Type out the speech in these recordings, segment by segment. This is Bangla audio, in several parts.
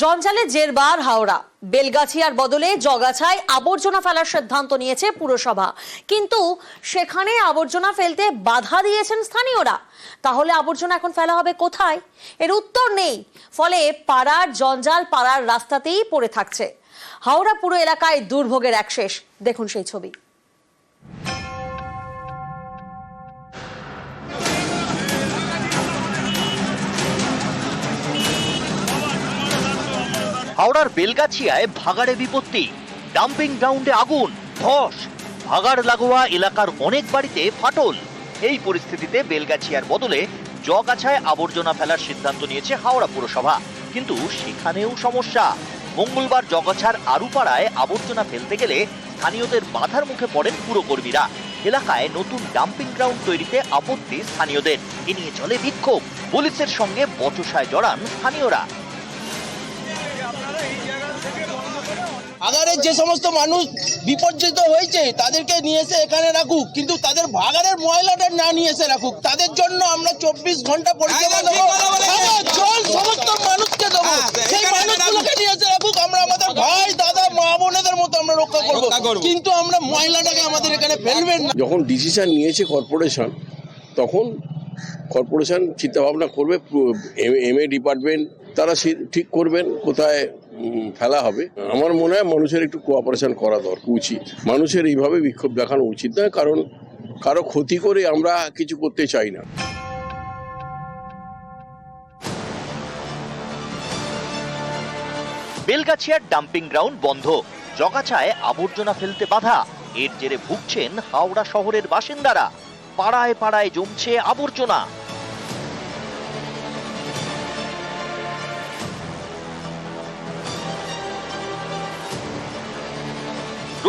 জঞ্জালে জেরবার হাওড়া। বেলগাছিয়ার বদলে জগাছায় আবর্জনা ফেলার সিদ্ধান্ত নিয়েছে পুরসভা। কিন্তু সেখানে আবর্জনা ফেলতে বাধা দিয়েছেন স্থানীয়রা। তাহলে আবর্জনা এখন ফেলা হবে কোথায়? এর উত্তর নেই। ফলে পাড়ার জঞ্জাল পাড়ার রাস্তাতেই পড়ে থাকছে। হাওড়া পুরো এলাকায় দুর্ভোগের এক শেষ। দেখুন সেই ছবি। হাওড়ার বেলগাছিয়ায় ভাগাড়ে বিপত্তি। ডাম্পিং গ্রাউন্ডে আগুন, ধস। ভাগাড় লাগোয়া এলাকার অনেক বাড়িতে ফাটল। এই পরিস্থিতিতে বেলগাছিয়ার বদলে জগাছায় আবর্জনা ফেলার সিদ্ধান্ত নিয়েছে হাওড়া পুরসভা। কিন্তু সেখানেও সমস্যা। মঙ্গলবার জগাছার আরুপাড়ায় আবর্জনা ফেলতে গেলে স্থানীয়দের বাধার মুখে পড়েন পুরকর্মীরা। এলাকায় নতুন ডাম্পিং গ্রাউন্ড তৈরিতে আপত্তি স্থানীয়দের। এ নিয়ে চলে বিক্ষোভ। পুলিশের সঙ্গে বচসায় জড়ান স্থানীয়রা। ভাগাড়ের যে সমস্ত মানুষ বিপর্যিত হয়েছে তাদেরকে নিয়ে এসে এখানে রাখুক। কিন্তু তাদের ভাগাড়ের ময়লাটা না নিয়ে এসে রাখুক। তাদের জন্য আমরা চব্বিশ ঘণ্টা পরিষেবা দেবো। জল সমস্ত মানুষকে দেবো। হ্যাঁ, সেই মানুষগুলোকে নিয়ে এসে রাখুক। আমরা আমাদের ভাই দাদা মা বোনেদের মতো আমরা রক্ষা করব। কিন্তু আমরা ময়লাটাকে আমাদের এখানে ফেলবেন না। যখন ডিসিশন নিয়েছে কর্পোরেশন তখন কর্পোরেশন চিন্তাভাবনা করবে এম এ ডিপার্টমেন্ট তারা সে- ঠিক করবেন কোথায় ফেলা হবে। আমার মনে হয় মানুষের একটু কোঅপারেশন করা দরকার, উচিত। মানুষের এইভাবে বিক্ষোভ দেখানো উচিত নয়, কারণ কারও ক্ষতি করে আমরা কিছু করতে চাই না। বেলগাছিয়ার ডাম্পিং গ্রাউন্ড বন্ধ। জগাছায় আবর্জনা ফেলতে বাধা। এর জেরে ভুগছেন হাওড়া শহরের বাসিন্দারা। পাড়ায় পাড়ায় জমছে আবর্জনা।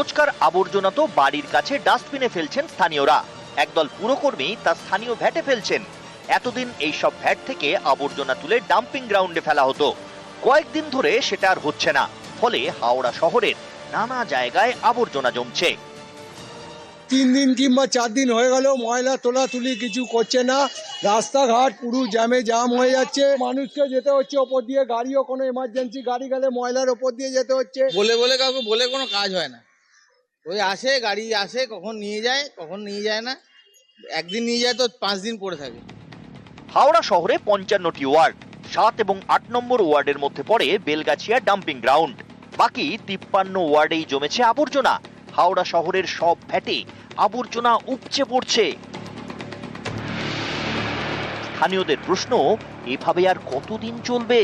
রোজকার আবর্জনা তো বাড়ির কাছে ডাস্টবিনে ফেলছেন স্থানীয়রা। একদল পুরকর্মী তা স্থানীয় ভ্যাটে ফেলছেন। এতদিন এই সব ভ্যাট থেকে আবর্জনা তুলে ডাম্পিং গ্রাউন্ডে ফেলা হতো। কয়েকদিন ধরে সেটা আর হচ্ছে না। ফলে হাওড়া শহরের নানা জায়গায় আবর্জনা জমছে। তিন দিন কিংবা চার দিন হয়ে গেল ময়লা তোলা তুলি কিছু করছে না। রাস্তাঘাট পুরো জ্যামে জাম হয়ে যাচ্ছে। মানুষকে যেতে হচ্ছে ওপর দিয়ে গাড়িও কোনো এমার্জেন্সি গাড়ি গেলে ময়লার ওপর দিয়ে যেতে হচ্ছে। বলে বলে কাউকে বলে কোনো কাজ হয় না। ওই আসে গাড়ি আসে কখন নিয়ে যায় কখন নিয়ে যায় না। একদিন নিয়ে যায় তো পাঁচ দিন পড়ে থাকে। হাওড়া শহরে পঞ্চান্নটি ওয়ার্ড সাত এবং আট নম্বর ওয়ার্ডের মধ্যে পড়ে বেলগাছিয়া ডাম্পিং গ্রাউন্ড। বাকি তিপ্পান্ন ওয়ার্ডেই জমেছে আবর্জনা। হাওড়া শহরের সব ফ্যাটে আবর্জনা উপচে পড়ছে। স্থানীয়দের প্রশ্ন এভাবে আর কতদিন চলবে?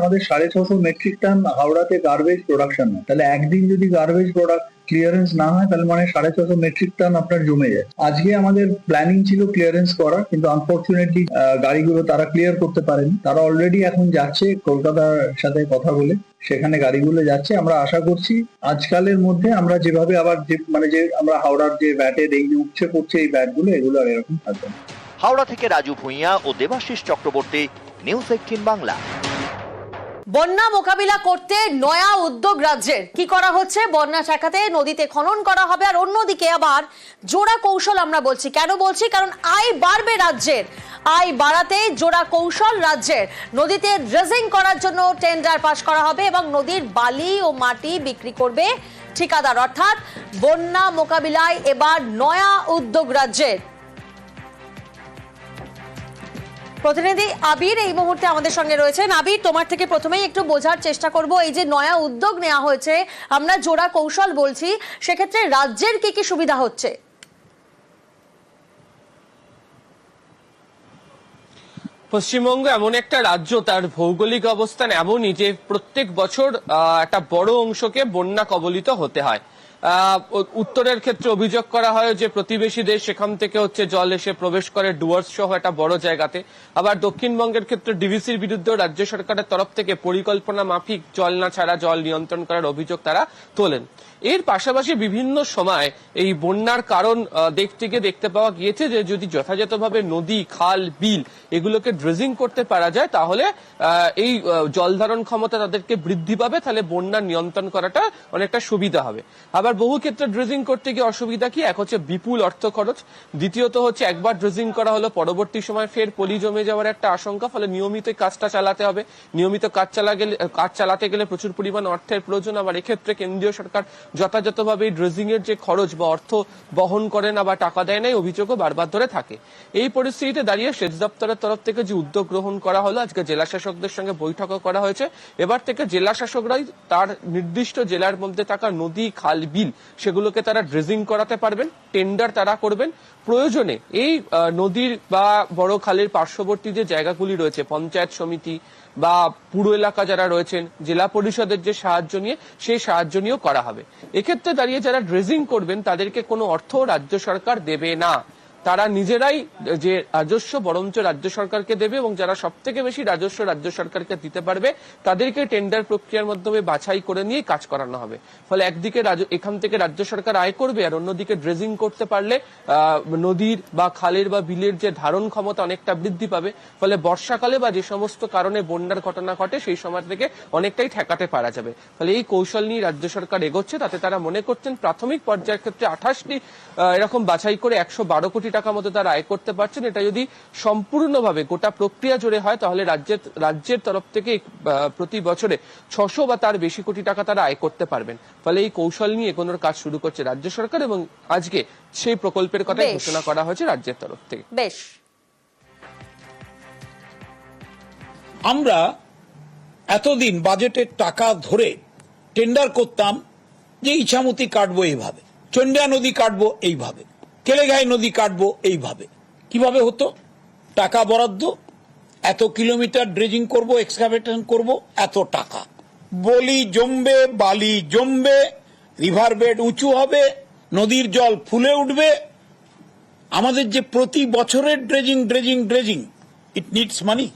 আমাদের সাড়ে ছশো মেট্রিক টন হাওড়াতে গার্বেজ প্রোডাকশন তাহলে একদিন যদি গার্বেজ প্রোডাক্ট ক্লিয়ারেন্স না হয়, তাহলে মানে সাড়ে ছশো মেট্রিক টন আপনার জমে যায়। আজকে আমাদের প্ল্যানিং ছিল ক্লিয়ারেন্স করা, কিন্তু আনফর্চুনেটলি গাড়িগুলো তারা ক্লিয়ার করতে পারেনি। তারা অলরেডি এখন যাচ্ছে কলকাতার সাথে কথা বলে, সেখানে গাড়িগুলো যাচ্ছে। আমরা আশা করছি আজকালের মধ্যে আমরা যেভাবে আবার যে মানে যে আমরা হাওড়ার যে ভ্যাটের এই যে উচ্ছে পড়ছে এই ব্যাটগুলো এগুলো আর এরকম থাকবে হাওড়া থেকে রাজু ভূঁইয়া ও দেবাশিস চক্রবর্তী নিউজ এইটিন বাংলা। বন্যা মোকাবিলা করতে নয়া উদ্যোগ রাজ্যের। কি করা হচ্ছে? বন্যা ঠেকাতে নদীতে খনন করা হবে। আর অন্যদিকে আবার জোড়া কৌশল আমরা বলছি। কেন বলছি? কারণ আয় বাড়বে রাজ্যের। আয় বাড়াতে জোড়া কৌশল রাজ্যের। নদীতে ড্রেজিং করার জন্য টেন্ডার পাস করা হবে এবং নদীর বালি ও মাটি বিক্রি করবে ঠিকাদার। অর্থাৎ বন্যা মোকাবিলায় এবার নয়া উদ্যোগ রাজ্যের। প্রতিনিধি আবির এই মুহূর্তে আমাদের সঙ্গে রয়েছেন। আবির, তোমার থেকে প্রথমেই একটু বোঝার চেষ্টা করব, এই যে নয়া উদ্যোগ নেওয়া হয়েছে, আমরা জোড়া কৌশল বলছি, সেক্ষেত্রে রাজ্যের কি কি সুবিধা হচ্ছে? পশ্চিমবঙ্গ এমন একটা রাজ্য, তার ভৌগোলিক অবস্থান এমনই যে প্রত্যেক বছর একটা বড় অংশকে বন্যা কবলিত হতে হয়। উত্তরের ক্ষেত্রে অভিযোগ করা হয় যে প্রতিবেশী দেশ সেখান থেকে হচ্ছে জল এসে প্রবেশ করে ডুয়ার্স সহ একটা বড় জায়গাতে। আবার দক্ষিণবঙ্গের ক্ষেত্রে ডিভিসির বিরুদ্ধে রাজ্য সরকারের তরফ থেকে পরিকল্পনা মাফিক জল না ছাড়া জল নিয়ন্ত্রণ করার অভিযোগ তারা তোলেন। এর পাশাপাশি বিভিন্ন সময় এই বন্যার কারণ দেখতে গিয়ে দেখতে পাওয়া গিয়েছে যে যদি যথাযথভাবে নদী, খাল, বিল এগুলোকে ড্রেজিং করতে পারা যায়, তাহলে এই জল ধারণ ক্ষমতা তাদেরকে বৃদ্ধি পাবে, তাহলে বন্যা নিয়ন্ত্রণ করাটা অনেকটা সুবিধা হবে। আবার এবার বহু ক্ষেত্রে ড্রেজিং করতে গিয়ে অসুবিধা কি? এক হচ্ছে বিপুল অর্থ খরচ। দ্বিতীয়ত হচ্ছে একবার ড্রেজিং করা হলো, পরবর্তী সময় ফের পলি জমে যাওয়ার একটা আশঙ্কা, ফলে নিয়মিত কাজটা চালাতে হবে। নিয়মিত কাজ চালা গেলে, কাজ চালাতে গেলে প্রচুর পরিমাণ অর্থের প্রয়োজন, আবার এক্ষেত্রে কেন্দ্রীয় সরকার যথাযথভাবে এই ড্রেজিং এর যে খরচ বা অর্থ বহন করে না বা টাকা দেয় না এই অভিযোগও বারবার ধরে থাকে। এই পরিস্থিতিতে দাঁড়িয়ে সেচ দপ্তরের তরফ থেকে যে উদ্যোগ গ্রহণ করা হলো, আজকে জেলা শাসকদের সঙ্গে বৈঠকও করা হয়েছে। এবার থেকে জেলা শাসকরাই তার নির্দিষ্ট জেলার মধ্যে থাকা নদী, খাল বিল সেগুলোকে তারা ড্রেজিং করাতে পারবেন টেন্ডার তারা করবেন। প্রয়োজনে এই নদীর বা বড় খালের পার্শ্ববর্তী যে জায়গাগুলি রয়েছে, পঞ্চায়েত সমিতি বা পুরো এলাকা যারা রয়েছেন, জেলা পরিষদের যে সাহায্য নিয়ে, সেই সাহায্য নিয়েও করা হবে। এক্ষেত্রে দাঁড়িয়ে যারা ড্রেজিং করবেন, তাদেরকে কোনো অর্থ রাজ্য সরকার দেবে না। তারা নিজেরাই যে রাজস্ব, বরঞ্চ রাজ্য সরকারকে দেবে এবং যারা সব থেকে বেশি রাজস্ব রাজ্য সরকারকে দিতে পারবে, তাদেরকে টেন্ডার প্রক্রিয়ার মাধ্যমে বাছাই করে নিয়ে কাজ করানো হবে। ফলে একদিকে এখান থেকে রাজ্য সরকার আয় করবে আর অন্যদিকে ড্রেজিং করতে পারলে নদীর বা খালের বা বিলের যে ধারণ ক্ষমতা অনেকটা বৃদ্ধি পাবে। ফলে বর্ষাকালে বা যে সমস্ত কারণে বন্যার ঘটনা ঘটে, সেই সময় থেকে অনেকটাই ঠেকাতে পারা যাবে। ফলে এই কৌশল নিয়ে রাজ্য সরকার এগোচ্ছে। তাতে তারা মনে করছেন, প্রাথমিক পর্যায়ের ক্ষেত্রে আঠাশটি এরকম বাছাই করে একশো বারো কোটি টাকা মতো তারা আয় করতে পারছেন। এটা যদি সম্পূর্ণভাবে গোটা প্রক্রিয়া জুড়ে হয় তাহলে রাজ্যের রাজ্যের তরফ থেকে প্রতি বছরে ছশো বা তার বেশি কোটি টাকা তারা আয় করতে পারবেন। ফলে এই কৌশল নিয়ে এগোনোর কাজ শুরু করছে রাজ্য সরকার এবং আজকে সেই প্রকল্পের কথা ঘোষণা করা হয়েছে রাজ্যের তরফ থেকে। বেশ। আমরা এতদিন বাজেটের টাকা ধরে টেন্ডার করতাম যে ইছামতি কাটবো এইভাবে চন্ডিয়া নদী কাটবো এইভাবে। কেলেঘাই নদী কাটবো এইভাবে। কীভাবে হতো? টাকা বরাদ্দ, এত কিলোমিটার ড্রেজিং করব এক্সকাভেশন করব, এত টাকা। বলি জমবে, বালি জমবে রিভার বেড উঁচু হবে, নদীর জল ফুলে উঠবে। আমাদের যে প্রতি বছরের dredging dredging dredging it needs money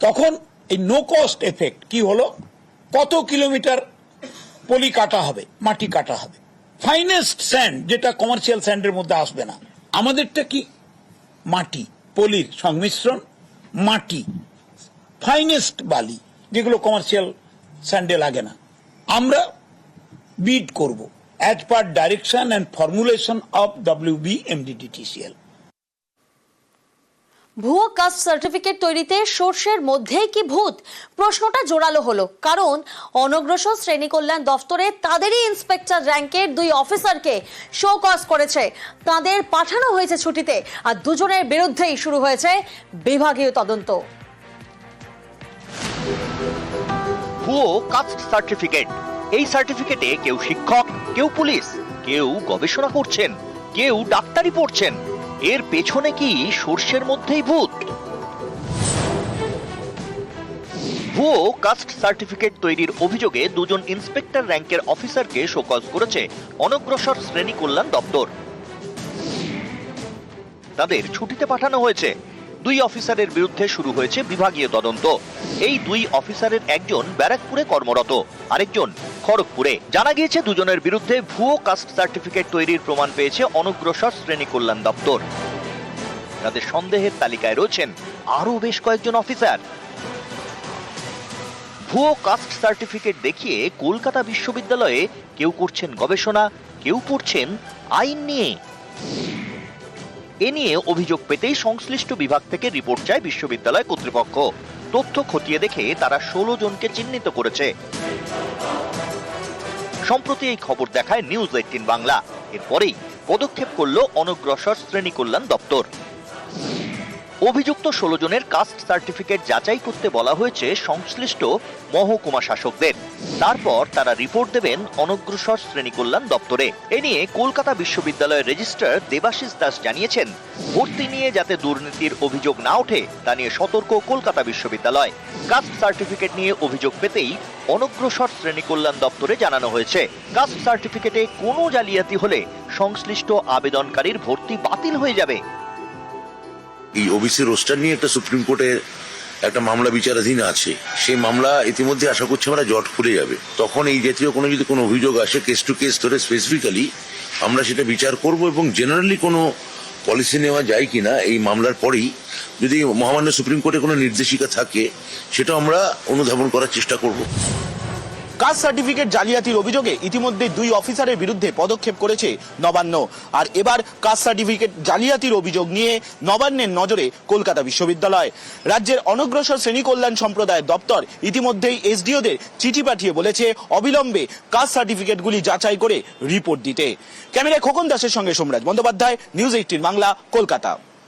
তখন এই নো কস্ট এফেক্ট কি হলো? কত কিলোমিটার পলি কাটা হবে, মাটি কাটা হবে? ফাইনেস্ট স্যান্ড যেটা কমার্শিয়াল স্যান্ডের মধ্যে আসবে না। আমাদেরটা কি? মাটি, পলির সংমিশ্রণ, মাটি ফাইনেস্ট বালি, যেগুলো কমার্শিয়াল স্যান্ডে লাগে না। আমরা বিড করব as per direction and formulation of W B MDDTCL ভুয়ো কাস্ট সার্টিফিকেট তৈরিতে সর্ষের মধ্যেই কি ভূত? প্রশ্নটা জোরালো হলো, কারণ অনগ্রসর শ্রেণি কল্যাণ দফতরে তাদেরই ইন্সপেক্টর র্যাঙ্কের দুই অফিসারকে শো কজ করেছে। তাদের পাঠানো হয়েছে ছুটিতে, আর দুজনের বিরুদ্ধেই শুরু হয়েছে বিভাগীয় তদন্ত। ভুয়ো কাস্ট সার্টিফিকেট। এই সার্টিফিকেটে কেউ শিক্ষক, কেউ পুলিশ, কেউ গবেষণা করছেন, কেউ ডাক্তারি পড়ছেন। এর পেছনে কি সর্ষের মধ্যেই ভূত? ভুয়ো কাস্ট সার্টিফিকেট তৈরির অভিযোগে দুজন ইন্সপেক্টর র্যাঙ্কের অফিসারকে শোকজ করেছে অনগ্রসর শ্রেণি কল্যাণ দপ্তর। তাদের ছুটিতে পাঠানো হয়েছে। দুই অফিসারের বিরুদ্ধে শুরু হয়েছে বিভাগীয় তদন্ত। এই দুই অফিসারের একজন ব্যারাকপুরে কর্মরত, আরেকজন খড়গপুরে। জানা গিয়েছে, দুজনের বিরুদ্ধে ভুয়ো কাস্ট সার্টিফিকেট তৈরির প্রমাণ পেয়েছে অনগ্রসর শ্রেণি কল্যাণ দপ্তর। তাদের সন্দেহের তালিকায় রয়েছেন আরও বেশ কয়েকজন অফিসার। ভুয়ো কাস্ট সার্টিফিকেট দেখিয়ে কলকাতা বিশ্ববিদ্যালয়ে কেউ করছেন গবেষণা, কেউ পড়ছেন আইন নিয়ে। এ নিয়ে অভিযোগ পেতেই সংশ্লিষ্ট বিভাগ থেকে রিপোর্ট চায় বিশ্ববিদ্যালয় কর্তৃপক্ষ। তথ্য খতিয়ে দেখে তারা ষোলো জনকে চিহ্নিত করেছে। সম্প্রতি এই খবর দেখায় নিউজ এইটিন বাংলা। এরপরেই পদক্ষেপ করল অনগ্রসর শ্রেণি কল্যাণ দপ্তর। অভিযুক্ত ষোলো জনের কাস্ট সার্টিফিকেট যাচাই করতে বলা হয়েছে সংশ্লিষ্ট মহকুমা শাসকদের। তারপর তারা রিপোর্ট দেবেন অনগ্রসর শ্রেণি কল্যাণ দপ্তরে। এ নিয়ে কলকাতা বিশ্ববিদ্যালয়ের রেজিস্ট্রার দেবাশিস দাস জানিয়েছেন, ভর্তি নিয়ে যাতে দুর্নীতির অভিযোগ না ওঠে, তা নিয়ে সতর্ক কলকাতা বিশ্ববিদ্যালয়। কাস্ট সার্টিফিকেট নিয়ে অভিযোগ পেতেই অনগ্রসর শ্রেণি কল্যাণ দপ্তরে জানানো হয়েছে। কাস্ট সার্টিফিকেটে কোনো জালিয়াতি হলে সংশ্লিষ্ট আবেদনকারীর ভর্তি বাতিল হয়ে যাবে। এই ওবিসি রোস্টার নিয়ে একটা সুপ্রিম কোর্টে একটা মামলা বিচারাধীন আছে, সেই মামলা ইতিমধ্যে আশা করছি আমরা জট খুলে যাবে। তখন এই জাতীয় কোনো যদি কোনো অভিযোগ আসে কেস টু কেস ধরে স্পেসিফিক্যালি আমরা সেটা বিচার করব এবং জেনারেলি কোনো পলিসি নেওয়া যায় কিনা এই মামলার পরেই, যদি মহামান্য সুপ্রিম কোর্টে কোনো নির্দেশিকা থাকে, সেটা আমরা অনুধাবন করার চেষ্টা করব। কাস্ট সার্টিফিকেট জালিয়াতির অভিযোগে ইতিমধ্যে দুই অফিসারের বিরুদ্ধে পদক্ষেপ করেছে নবান্ন। আর এবার কাস্ট সার্টিফিকেট জালিয়াতির অভিযোগ নিয়ে নবান্নের নজরে কলকাতা বিশ্ববিদ্যালয়। রাজ্যের অনগ্রসর শ্রেণি কল্যাণ সম্প্রদায়ের দপ্তর ইতিমধ্যেই এসডিওদের চিঠি পাঠিয়ে বলেছে, অবিলম্বে কাস্ট সার্টিফিকেটগুলি যাচাই করে রিপোর্ট দিতে। ক্যামেরায় খোকন দাসের সঙ্গে সোমরাজ বন্দ্যোপাধ্যায়, নিউজ এইটিন বাংলা, কলকাতা।